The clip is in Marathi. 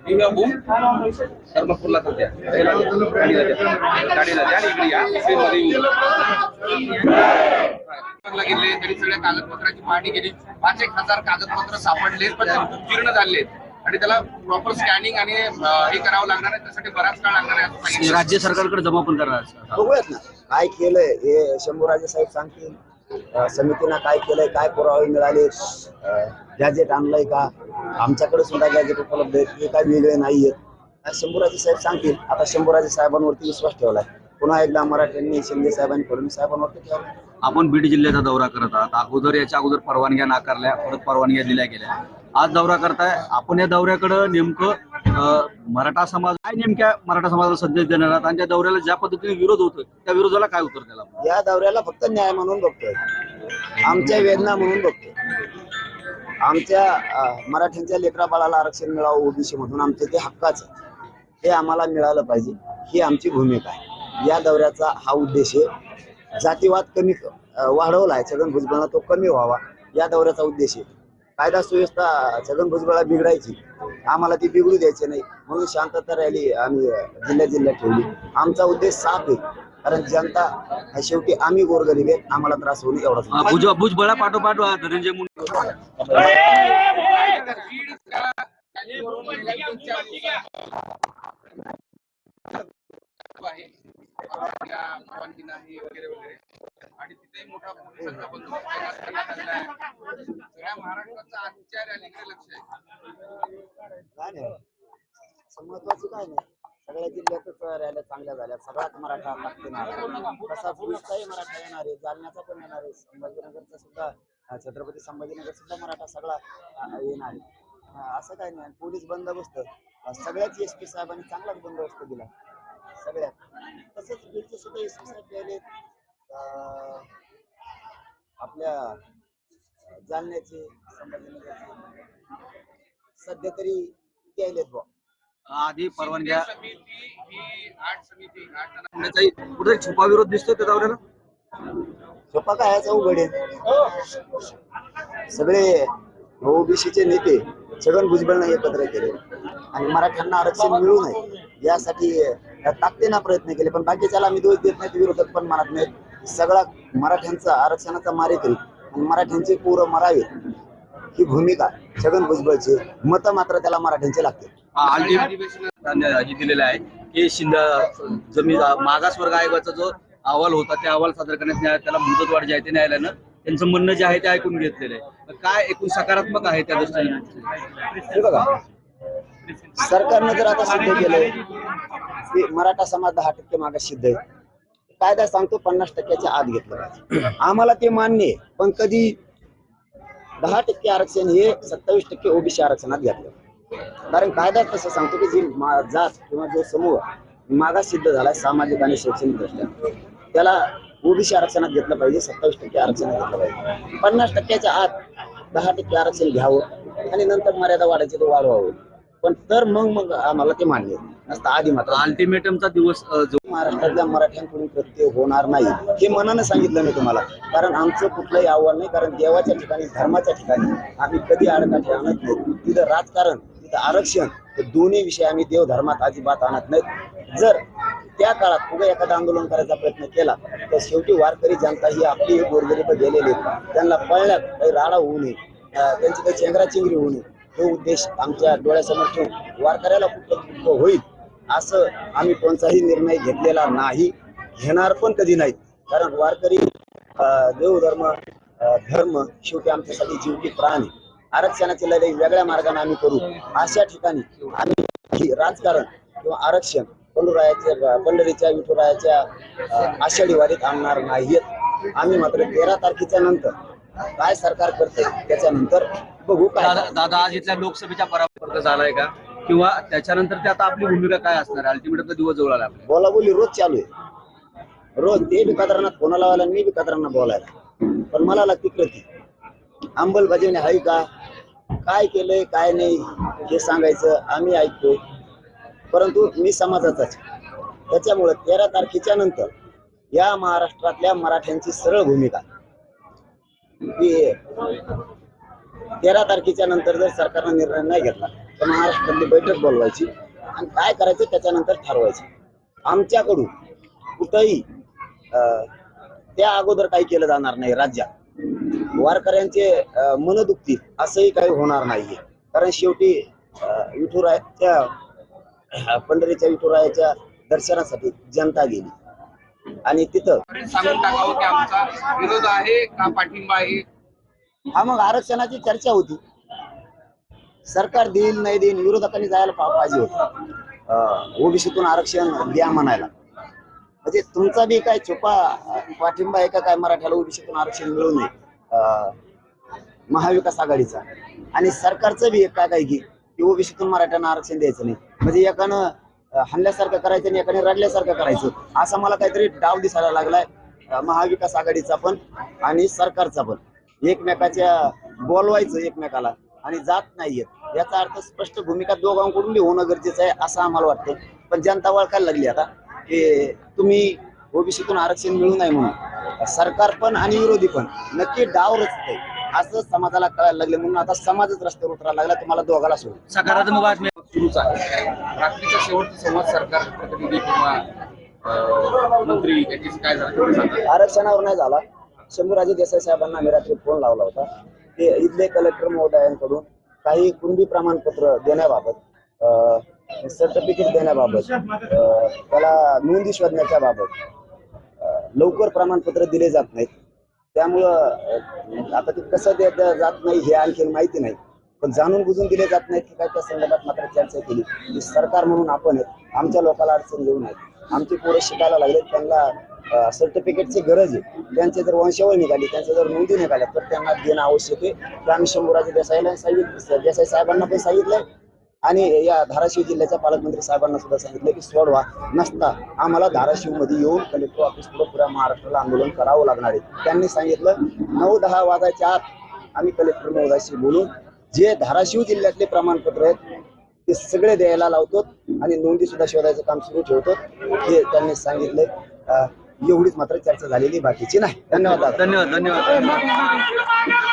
किंवा बूम गाडीला गाडीला द्या आणि इकडे या तरी सगळ्या कागदपत्राची पाहणी केली पाच एक हजार कागदपत्र सापडले पण ते जीर्ण झाले आणि त्याला प्रॉपर स्कॅनिंग आणि हे करावं लागणार आहे त्यासाठी बराच काळ लागणार आहे. राज्य सरकारकडे जमा पण करणार बघूयात ना काय केलंय हे शंभूराजे साहेब सांगतील. समितीनं काय केलंय काय पुरावे मिळाले गॅजेट आणलंय का? आमच्याकडे सुद्धा गॅजेट उपलब्ध आहेत ते काय वेगळे नाहीयेत काय शंभूराजे साहेब सांगतील आता शंभूराजे साहेबांवरती विश्वास ठेवलाय. पुन्हा एकदा मराठ्यांनी शिंदे साहेबांनी फडणवीस साहेबांवरती ठेवला आपण बीड जिल्ह्याचा दौरा करत आहात. अगोदर याच्या अगोदर परवानग्या नाकारल्या परत परवानग्या दिल्या गेल्या. आज दौरा करताय. आपण या दौऱ्याकडं नेमकं अं, मराठा समाज काय नेमक्या मराठा समाजाला संदेश देणार आहात? आणि त्या दौऱ्याला ज्या पद्धतीने विरोध होतोय त्या विरोधाला काय उत्तर द्यायला या दौऱ्याला फक्त न्याय म्हणून बघतोय. आमच्या वेदना म्हणून बघतोय. आमच्या अं, मराठ्यांच्या लेकरा बाळाला आरक्षण मिळावं ओबीसी मधून आमचे ते हक्काचं आहे. आम्हाला मिळालं पाहिजे. ही आमची भूमिका आहे. या दौऱ्याचा हा उद्देश आहे. जातीवाद कमी अं, वाढवला आहे. छगन भुजबळला तो कमी व्हावा. या दौऱ्याचा उद्देश आहे. कायदा सुव्यवस्था छगन भुजबळला बिघडायची आम्हाला ती बिघडू द्यायची नाही म्हणून शांतता रॅली आम्ही जिल्ह्या जिल्ह्यात ठेवली आमचा उद्देश साफ आहे कारण जनता हा शेवटी आम्ही गोरगरीब आहेत आम्हाला त्रास होईल भुज भुजबळा पाठोपाठ धनंजय मुंडे आहे परवानग्या, वगैरे वगैरे. आणि तिथेही मोठा पोलिसांचा बंदोबस्त तैनात करण्यात आलेला आहे. सगळ्या महाराष्ट्राचं आजच्या रॅलीकडे लक्ष आहे. काय महत्वाचं काय नाही. सगळ्या जिल्ह्यातच रॅल्या चांगल्या झाल्या. सगळ्यात मराठा लागते तसाच पुढचाही मराठा येणार आहे. जालन्याचा पण येणार आहे. संभाजीनगरचा सुद्धा छत्रपती संभाजीनगर सुद्धा मराठा सगळा येणार आहे. असं काही नाही. पोलीस बंदोबस्त. सगळ्याच एस पी साहेबांनी चांगलाच बंदोबस्त दिला. सगळ्यात. तसंच बीडचे सुद्धा साहेब आपल्या अं, जालन्याचे संभाजीनगरचे. सध्या तरी बुवा. आधी परवानग्या. कुठेतरी छुपा विरोध दिसतोय त्या दौऱ्याला? सोपा काय? याचा उघड आहे. सगळे ओबीसीचे नेते छगन भुजबळनं एकत्र केले. आणि मराठ्यांना आरक्षण मिळू नये. यासाठी ताकदीनं प्रयत्न केले. पण बाकीच्याला आम्ही दोष देत नाहीत विरोधक पण म्हणत नाहीत. सगळा मराठ्यांचा आरक्षणाचा मारेकरी आणि मराठ्यांचे पोरं मरावे. ही भूमिका छगन भुजबळची मत मात्र त्याला मराठ्यांचे लागते दिलेलं आहे की शिंदे जमीन मागासवर्ग आयोगाचा जो अहवाल होता त्या अहवाल सादर करण्यात त्याला मुदतवाढ जी आहे ते न्यायालयानं त्यांचं म्हणणं जे आहे ते ऐकून घेतलेलं आहे. काय एकूण सकारात्मक आहे त्या दृष्टीने? बघा सरकारनं जर आता सिद्ध केलंय की मराठा समाज दहा टक्के मागे सिद्ध आहे. कायदा सांगतो पन्नास टक्क्याच्या आत घेतलं पाहिजे. आम्हाला ते मान्य आहे पण कधी दहा टक्के आरक्षण हे सत्तावीस टक्के ओबीसी आरक्षणात घेतलं. कारण कायदा तसं सांगतो की जी जात किंवा जो समूह मागास सिद्ध झालाय सामाजिक आणि शैक्षणिक दृष्ट्या त्याला ओबीसी आरक्षणात घेतलं पाहिजे सत्तावीस टक्के आरक्षणात घेतलं पाहिजे. पन्नास टक्क्याच्या आत दहा टक्के आरक्षण घ्यावं आणि नंतर मर्यादा वाढायची तो वाढवावं. पण तर मग मग आम्हाला ते मान्य आहे. नसतं आधी मात्र. अल्टिमेटमचा दिवस जो महाराष्ट्रातल्या मराठ्यांकडून कृत्य होणार नाही हे मनानं सांगितलं मी तुम्हाला. कारण आमचं कुठलंही आव्हान नाही कारण देवाच्या ठिकाणी धर्माच्या ठिकाणी आम्ही कधी आडकाठी आणत नाही. तिथं राजकारण तिथं आरक्षण हे दोन्ही विषय आम्ही देव धर्मात अजिबात आणत नाहीत. जर त्या काळात उगा एखादं आंदोलन करायचा प्रयत्न केला तर शेवटी वारकरी जनता ही आपली गोरगरीब गेलेली. त्यांना पळण्यात काही राडा होऊ नये. त्यांची काही चेंगराचेंगरी होऊ नये. तो उद्देश आमच्या डोळ्यासमोर ठेवून वारकऱ्याला कुठं होईल असं आम्ही कोणताही निर्णय घेतलेला नाही घेणार पण कधी नाही कारण वारकरी देवधर्म धर्म शेवटी आमच्यासाठी जीवकी प्राण. आहे आरक्षणाची लढाई वेगळ्या मार्गाने आम्ही करू. अशा ठिकाणी आम्ही राजकारण किंवा आरक्षण पंडुरायाच्या पंढरीच्या विठुरायाच्या आषाढी वारीत आणणार नाहीयेत. आम्ही मात्र तेरा तारखेच्या नंतर काय सरकार करते त्याच्यानंतर बघू दादा दादा आज इथल्या लोकसभेच्या पराभूत झालाय का? किंवा त्याच्यानंतर ते आता आपली भूमिका काय असणार अल्टिमेटमचा दिवस जवळ आला आपल्या बोलाबोली रोज चालू आहे. रोज ते बी कदरांना फोन लावायला आणि मी बी कदरांना बोलायला. पण मला लागते कृती अंमलबजावणी आहे का? काय केलंय काय नाही हे सांगायचं आम्ही ऐकतो परंतु मी समाजाचाच आहे. त्याच्यामुळे तेरा तारखेच्या नंतर या महाराष्ट्रातल्या मराठ्यांची सरळ भूमिका. की तेरा तारखेच्या नंतर जर सरकारनं निर्णय नाही घेतला तर महाराष्ट्रातली बैठक बोलवायची आणि काय करायचं त्याच्यानंतर ठरवायचं. आमच्याकडून कुठंही अं, त्या अगोदर काही केलं जाणार नाही राज्यात. वारकऱ्यांचे मन दुखतील असंही काही होणार नाहीये. कारण शेवटी विठुरायाच्या पंढरीच्या विठुरायाच्या दर्शनासाठी जनता गेली. आणि तिथं सांगून टाकावं की आमचा विरोध आहे का पाठिंबा आहे? हा मग आरक्षणाची चर्चा होती. सरकार देईल नाही देईल विरोधकांनी जायला पाहिजे होत. ओबीसीतून आरक्षण द्या म्हणायला. म्हणजे तुमचा बी काय छोपा पाठिंबा आहे का काय मराठ्याला ओबीसीतून आरक्षण मिळू नये? महाविकास आघाडीचा. आणि सरकारचं बी एक काय काय की ओबीसीतून मराठ्यांना आरक्षण द्यायचं नाही. म्हणजे एकानं हल्ल्यासारखं करायचं आणि एकाने रडल्यासारखं करायचं. असा मला काहीतरी डाव दिसायला लागलाय महाविकास आघाडीचा पण आणि सरकारचा पण. एकमेकाच्या बोलवायचं एकमेकाला आणि जात नाहीयेत याचा अर्थ स्पष्ट भूमिका दोघांकडून बी होणं गरजेचं आहे असं आम्हाला वाटतं पण जनता वळखायला लागली आता की तुम्ही ओबीसीतून आरक्षण मिळू नये म्हणून. सरकार पण आणि विरोधी पण नक्की डाव रचते असं समाजाला कळायला लागले म्हणून आता समाजच रस्त्यावर उतरायला लागला. तुम्हाला दोघाला सोडून. सकारात्मक बातमी. सुरूच आहे. रात्रीचा शेवटचा संवाद सरकार प्रतिनिधी किंवा मंत्री काय झालं? आरक्षणावर नाही झाला. शंभूराजे देसाई साहेबांना आम्ही रात्री फोन लावला होता. ते इथले कलेक्टर महोदयांकडून काही कुणबी प्रमाणपत्र देण्याबाबत सर्टिफिकेट देण्याबाबत त्याला नोंदी शोधण्याच्या बाबत लवकर प्रमाणपत्र दिले जात नाहीत. त्यामुळं आता ते कसं दे जात नाही हे आणखी माहिती नाही. पण जाणून बुजून दिले जात नाहीत की काय त्या संदर्भात मात्र चर्चा केली. की सरकार म्हणून आपण आहेत. आमच्या लोकांना अडचण येऊ नये. आमची पोरं शिकायला लागले त्यांना सर्टिफिकेटची गरज आहे. त्यांचे जर वंशावळ निघाली त्यांच्या जर नोंदी निघाल्या तर त्यांना देणं आवश्यक आहे. तर आम्ही शंभूराजे देसाईला सांगितलं देसाई साहेबांना पण सांगितलंय. आणि या धाराशिव जिल्ह्याच्या पालकमंत्री साहेबांना सुद्धा सांगितलं की सोडवा नसता आम्हाला धाराशिवमध्ये येऊन कलेक्टर ऑफिस पुढे पुऱ्या महाराष्ट्राला आंदोलन करावं लागणार आहे. त्यांनी सांगितलं नऊ दहा वाजायच्या आत आम्ही कलेक्टर महोदयाशी बोलून जे धाराशिव जिल्ह्यातले प्रमाणपत्र आहेत ते सगळे द्यायला लावतो आणि नोंदी सुद्धा शोधायचं काम सुरू ठेवतो हे त्यांनी सांगितलंय. एवढीच मात्र चर्चा झालेली बाकीची नाही. धन्यवाद धन्यवाद धन्यवाद.